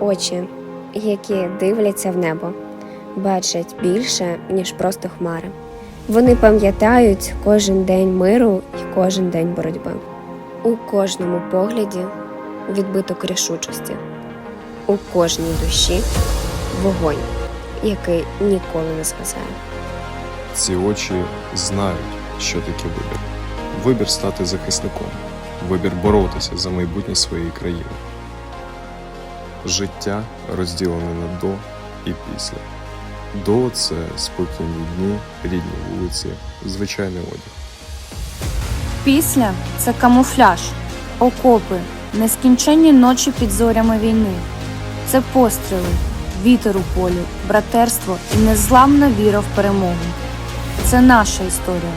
очі, які дивляться в небо, бачать більше, ніж просто хмари. Вони пам'ятають кожен день миру і кожен день боротьби. У кожному погляді відбиток рішучості, у кожній душі вогонь, який ніколи не згасає. Ці очі знають, що таке вибір. Вибір стати захисником, вибір боротися за майбутнє своєї країни. Життя розділене на до і після. До це спокійні дні, рідні вулиці, звичайний одяг. Після це камуфляж, окопи, нескінченні ночі під зорями війни. Це постріли, вітер у полі, братерство і незламна віра в перемогу. Це наша історія.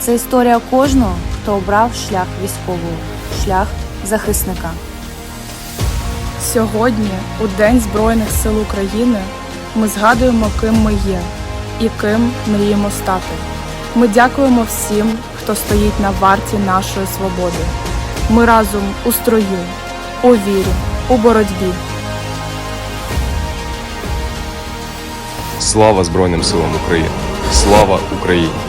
Це історія кожного, хто обрав шлях військового, шлях захисника. Сьогодні, у День Збройних сил України, ми згадуємо, ким ми є і ким мріємо стати. Ми дякуємо всім, хто стоїть на варті нашої свободи. Ми разом у строю, у вірі, у боротьбі. Слава Збройним силам України! Слава Україні!